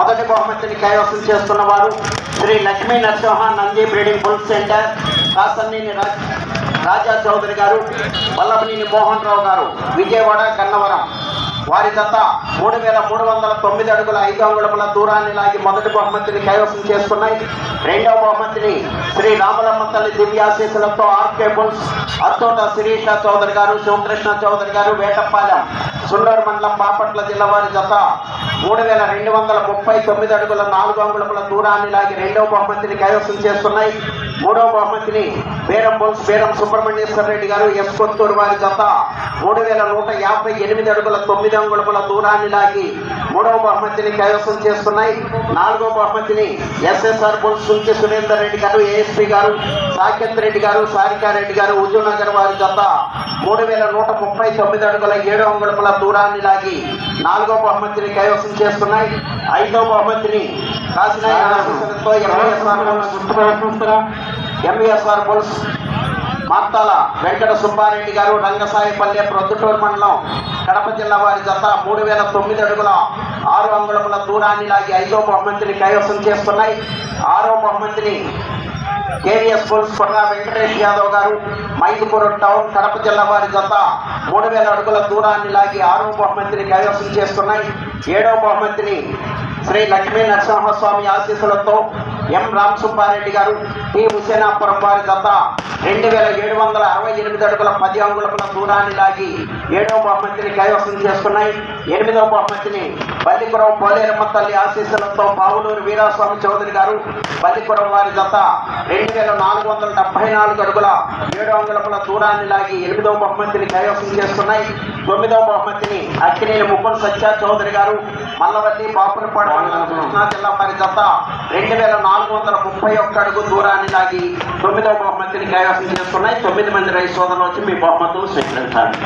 మొదటి బహుమతిని కైవసం చేస్తున్న వారు Shri Lakshmi Narasimha Nandi breeding bull centre Kasanneni Raja Chowdary గారు వల్లభనేని మోహన్ రావు గారు విజయవాడ గన్నవరం వారి దత్త మూడు వేల మూడు వందల తొమ్మిది అడుగుల ఐదు అంగుళముల దూరాన్ని లాగి మొదటి బహుమతిని కైవసం చేసుకున్నాయి రెండవ బహుమతిని శ్రీ రామలమ్మ తల్లి దివ్యాశీసులతో ఆర్కే బుల్స్ అత్తోట శిరీష చౌదరి గారు శివకృష్ణ చౌదరి గారు వేటపాలెం సుండూరు మండలం బాపట్ల జిల్లా వారి జత మూడు వేల రెండు వందల ముప్పై తొమ్మిది అడుగుల నాలుగు అంగుళముల దూరాన్ని లాగి రెండవ బహుమతిని కైవసం చేస్తున్నాయి. మూడవ బహుమతిని బేరం బోల్స్ బేరం సుబ్రహ్మణ్యేశ్వర రెడ్డి గారు ఎస్ కొత్తూరు వారి జత. మూడు వేల నూట యాభై ఎనిమిది అడుగుల తొమ్మిది అంగుళముల దూరాన్ని లాగి మూడవ బహుమతిని కైవసం చేస్తున్నాయి. నాలుగవ బహుమతిని ఎస్ఎస్ఆర్ బోల్స్ సుంచి సురేందర్ రెడ్డి గారు ఏఎస్పీ గారు సాకేత్ రెడ్డి గారు సారికారెడ్డి గారు హుజూర్నగర్ వారి మూడు వేల నూట ముప్పై తొమ్మిది అడుగుల ఏడు అంగుళముల దూరాన్ని లాగి నాలుగో బహుమతిని కైవసం చేస్తున్నాయి. ఐదో బహుమతిని కాశీనాయ ఆశీస్సులతో ఎంఎస్ఆర్ పోలీస్ మార్తాల వెంకట సుబ్బారెడ్డి గారు రంగసాయిపల్లె ప్రొద్దుటూరు మండలం కడప జిల్లా వారి జత మూడు వేల తొమ్మిది అడుగుల ఆరు అంగుళముల దూరాన్ని లాగి ఐదో బహుమతిని కైవసం చేస్తున్నాయి. ఆరో బహుమతిని కేవీఎస్ స్కూల్ కొట్రా వెంకటేష్ యాదవ్ గారు మైదుపురం టౌన్ కడప జిల్లా వారి జత మూడు వేల అడుగుల దూరాన్ని లాగి ఆరో బహుమతిని కైవసం చేస్తున్నాయి. ఏడవ బహుమతిని శ్రీ లక్ష్మీ నరసింహస్వామి ఆశీస్సులతో ఎం రామ్ సుబ్బారెడ్డి గారు టి హుసేనాపురం వారి జత రెండు వేల ఏడు వందల అరవై ఎనిమిది అడుగుల పది అంగుళముల దూరాన్ని లాగి ఏడవ బహుమతిని కైవసం చేసుకున్నాయి ఎనిమిదవ బహుమతిని బల్లిపురం పోలేరమ్మ తల్లి ఆశీస్సులతో పావులూరు వీరాస్వామి చౌదరి గారు బల్లిపురం వారి జత రెండు వేల నాలుగు వందల డెబ్బై నాలుగు అడుగుల ఏడు అంగుళముల దూరాన్ని లాగి ఎనిమిదవ బహుమతిని కైవసం చేస్తున్నాయి. తొమ్మిదవ బహుమతిని అక్కినేని ముప్పన్ సత్య చౌదరి గారు మల్లవల్లి బాపురపాడు కృష్ణా జిల్లా వారి జత రెండు వేల నాలుగు వందల ముప్పై ఒక్క అడుగు దూరాన్ని లాగి తొమ్మిదవ బహుమతిని కైవసం చేసుకున్నాయి తొమ్మిది మంది రైతు సోదరులు వచ్చి మీ బహుమతులు స్వీకరించాలి.